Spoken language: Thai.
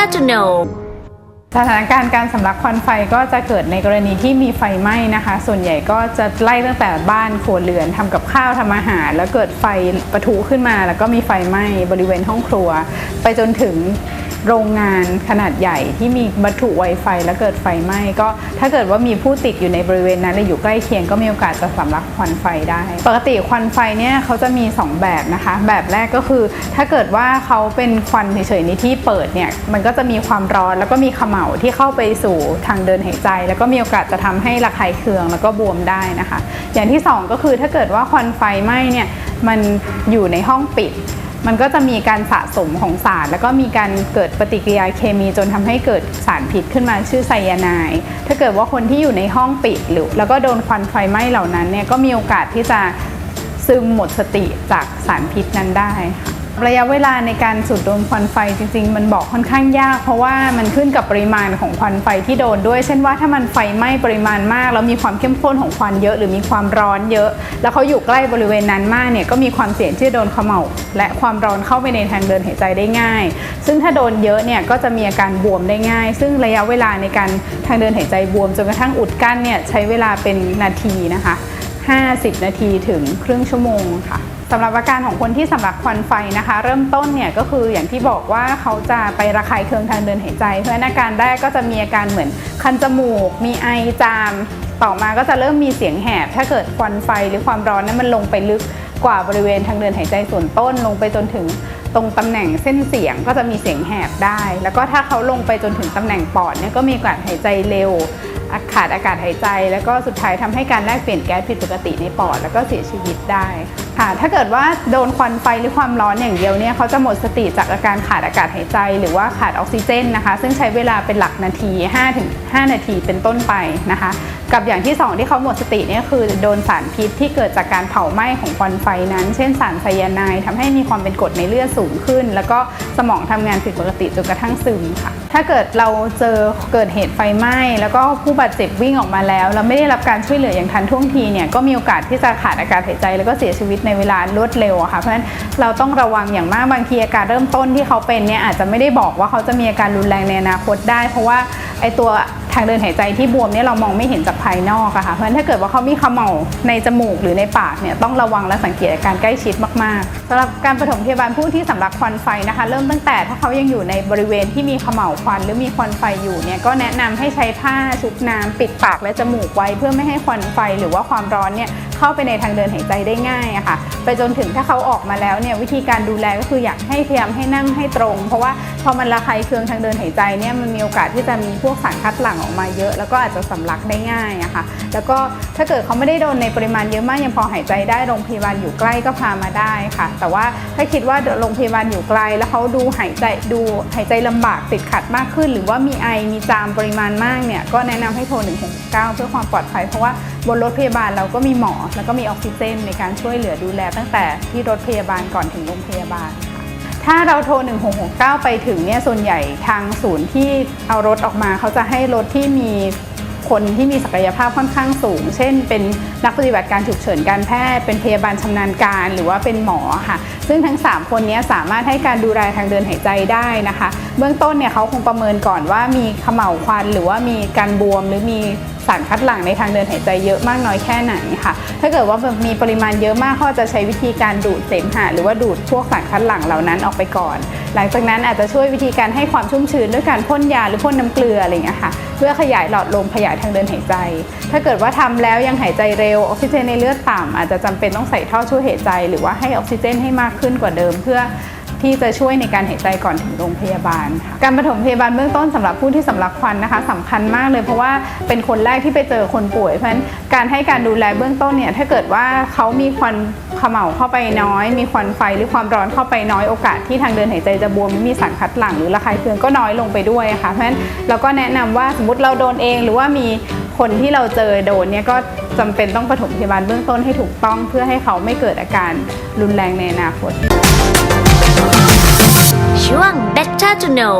care to know สถานการณ์การสำลักควันไฟก็จะเกิดในกรณีที่มีไฟไหม้นะคะ ส่วนใหญ่ก็จะไล่ตั้งแต่บ้านครัวเรือนทำกับข้าวทำอาหาร แล้วเกิดไฟปะทุขึ้นมา แล้วก็มีไฟไหม้บริเวณห้องครัว ไปจนถึง โรงงานขนาดใหญ่ที่มีวัตถุไวไฟแล้วเกิดไฟไหม้ก็ถ้าเกิดว่ามีผู้ติดอยู่ในบริเวณนั้นและอยู่ใกล้เคียงก็มีโอกาสจะสำลักควันไฟได้ ปกติควันไฟเนี่ยเขาจะมี 2 แบบนะคะ แบบแรกก็คือ ถ้าเกิดว่าเขาเป็นควันเฉยๆในที่เปิดเนี่ยมันก็จะมีความร้อนแล้วก็มีขม่าที่เข้าไปสู่ทางเดินหายใจ แล้วก็มีโอกาสจะทำให้ระคายเคืองแล้วก็บวมได้นะคะ อย่างที่สองก็คือถ้าเกิดว่าควันไฟไหม้เนี่ยมันอยู่ในห้องปิด มันก็จะมีการสะสมของสาร แล้วก็มีการเกิดปฏิกิริยาเคมีจนทำให้เกิดสารพิษขึ้นมาชื่อไซยาไนด์ถ้าเกิดว่าคนที่อยู่ในห้องปิดหรือ แล้วก็โดนควันไฟไหม้เหล่านั้นเนี่ยก็มีโอกาสที่จะซึมหมดสติจากสารพิษนั้นได้ค่ะ ระยะเวลาในการสูดดมควันไฟจริง ๆ มันบอกค่อนข้างยาก เพราะว่ามันขึ้นกับปริมาณของควันไฟที่โดนด้วย เช่นว่าถ้ามันไฟไหม้ปริมาณมาก แล้วมีความเข้มข้นของควันเยอะ หรือมีความร้อนเยอะ แล้วเขาอยู่ใกล้บริเวณนั้นมากเนี่ยก็มีความเสี่ยงที่จะโดนเขม่าและความร้อนเข้าไปในทางเดินหายใจได้ง่าย ซึ่งถ้าโดนเยอะเนี่ยก็จะมีอาการบวมได้ง่าย ซึ่งระยะเวลาในการทางเดินหายใจบวมจนกระทั่งอุดกั้นเนี่ยใช้เวลาเป็นนาทีนะคะ 50 นาทีถึงครึ่งชั่วโมงค่ะ สำหรับอาการของคนที่สำลักควันไฟนะคะ เริ่มต้นเนี่ยก็คืออย่างที่บอกว่าเขาจะไประคายเคืองทางเดินหายใจ เพราะนั้นอาการแรกก็จะมีอาการเหมือนคันจมูก มีไอจาม ต่อมาก็จะเริ่มมีเสียงแหบ ถ้าเกิดควันไฟหรือความร้อนนั้นมันลงไปลึกกว่าบริเวณทางเดินหายใจส่วนต้นลงไปจนถึง ตรงตำแหน่งเส้นเสียงก็จะมีเสียงแหบได้ แล้วก็ถ้าเขาลงไปจนถึงตำแหน่งปอดเนี่ยก็มีการหายใจเร็วขาดอากาศหายใจ แล้วก็สุดท้ายทำให้การแลกเปลี่ยนแก๊สผิดปกติในปอด แล้วก็เสียชีวิตได้ค่ะถ้าเกิดว่าโดนควันไฟหรือความร้อนอย่างเดียวเนี่ยเขาจะหมดสติจากอาการขาดอากาศหายใจ หรือว่าขาดออกซิเจนนะคะ ซึ่งใช้เวลาเป็นหลักนาที5ถึง5นาทีเป็นต้นไปนะคะ กับอย่างที่ 2 ที่เขาหมดสตินี่คือโดนสารพิษที่เกิดจากการเผาไหม้ของควันไฟนั้น เช่นสารไซยาไนด์ทำให้มีความเป็นกรดในเลือดสูงขึ้น แล้วก็สมองทำงานผิดปกติจนกระทั่งซึมค่ะ ถ้าเกิดเราเจอเกิดเหตุไฟไหม้ แล้วก็ผู้บาดเจ็บวิ่งออกมาแล้ว แล้วไม่ได้รับการช่วยเหลืออย่างทันท่วงทีเนี่ยก็มีโอกาสที่จะขาดอากาศหายใจ แล้วก็เสียชีวิตในเวลารวดเร็วค่ะ เพราะฉะนั้นเราต้องระวังอย่างมากบางทีอาการเริ่มต้นที่เขาเป็นเนี่ยอาจจะไม่ได้บอกว่าเขาจะมีอาการรุนแรงในอนาคตได้ เพราะว่าไอตัว ทางเดินหายใจที่บวมเนี่ยเรามองไม่เห็นจากภายนอกอะค่ะ เพราะฉะนั้นถ้าเกิดว่าเขามีขมเหลาในจมูกหรือในปากเนี่ยต้องระวังและสังเกตอาการใกล้ชิดมากๆ สำหรับการปฐมพยาบาลผู้ที่สำลักควันไฟนะคะ เริ่มตั้งแต่ถ้าเขายังอยู่ในบริเวณที่มีขมเหลาควันหรือมีควันไฟอยู่เนี่ยก็แนะนำให้ใช้ผ้าชุบน้ำปิดปากและจมูกไว้ เพื่อไม่ให้ควันไฟหรือว่าความร้อนเนี่ย เข้าไปในทางเดินหายใจได้ง่ายอะค่ะ ไปจนถึงถ้าเขาออกมาแล้วเนี่ยวิธีการดูแลก็คืออยากให้พยายามให้นั่งให้ตรง เพราะว่าพอมันระคายเคืองทางเดินหายใจเนี่ยมันมีโอกาสที่จะมีพวกสารคัดหลั่งออกมาเยอะ แล้วก็อาจจะสำลักได้ง่ายอะค่ะ แล้วก็ถ้าเกิดเขาไม่ได้โดนในปริมาณเยอะมากยังพอหายใจได้โรงพยาบาลอยู่ใกล้ก็พามาได้ค่ะ แต่ว่าถ้าคิดว่าโรงพยาบาลอยู่ไกล แล้วเขาดูหายใจดูหายใจลำบากติดขัดมากขึ้น หรือว่ามีไอมีจามปริมาณมากเนี่ยก็แนะนำให้โทร 169 เพื่อความปลอดภัยเพราะว่าบนรถพยาบาลเราก็มีหมอแล้วก็มีออกซิเจนในการช่วยเหลือดูแลตั้งแต่ที่รถพยาบาลก่อนถึงโรงพยาบาลค่ะถ้าเราโทร 1669 ไปถึงเนี่ยส่วนใหญ่ทางศูนย์ที่เอารถออกมา เขาจะให้รถที่มีคนที่มีศักยภาพค่อนข้างสูง เช่น เป็นนักปฏิบัติการฉุกเฉินการแพทย์ เป็นพยาบาลชำนาญการ หรือว่าเป็นหมอค่ะ ซึ่งทั้ง 3 คนนี้สามารถให้การดูแลทางเดินหายใจได้นะคะ เบื้องต้นเนี่ยเขาคงประเมินก่อนว่ามีเขม่าวควัน หรือว่ามีการบวมหรือมี สารคัดหลั่งในทางเดินหายใจเยอะมากน้อยแค่ไหนค่ะ ถ้าเกิดว่ามีปริมาณเยอะมากเขาจะใช้วิธีการดูดเสมหะหรือว่าดูดพวกสารคัดหลั่งเหล่านั้นออกไปก่อน หลังจากนั้นอาจจะช่วยวิธีการให้ความชุ่มชื้นด้วยการพ่นยาหรือพ่นน้ำเกลืออะไรอย่างเงี้ยค่ะ เพื่อขยายหลอดลมขยายทางเดินหายใจ ถ้าเกิดว่าทำแล้วยังหายใจเร็วออกซิเจนในเลือดต่ำอาจจะจำเป็นต้องใส่ท่อช่วยหายใจ หรือว่าให้ออกซิเจนให้มากขึ้นกว่าเดิมเพื่อ ที่จะช่วยในการหายใจก่อนถึงโรงพยาบาลค่ะการปฐมพยาบาลเบื้องต้นสำหรับผู้ที่สำลักควันนะคะสำคัญมากเลยเพราะว่าเป็นคนแรกที่ไปเจอคนป่วย เพราะฉะนั้นการให้การดูแลเบื้องต้นเนี่ยถ้าเกิดว่าเขามีควันเขม่าเข้าไปน้อย มีควันไฟหรือความร้อนเข้าไปน้อยโอกาสที่ทางเดินหายใจจะบวมมีสารคัดหลั่งหรือระคายเคืองก็น้อยลงไปด้วยค่ะเพราะฉะนั้นเราก็แนะนำว่าสมมติเราโดนเองหรือว่ามีคนที่เราเจอโดนเนี่ยก็จำเป็นต้องปฐมพยาบาลเบื้องต้นให้ถูกต้องเพื่อให้เขาไม่เกิดอาการรุนแรงในอนาคต ช่วง Better to know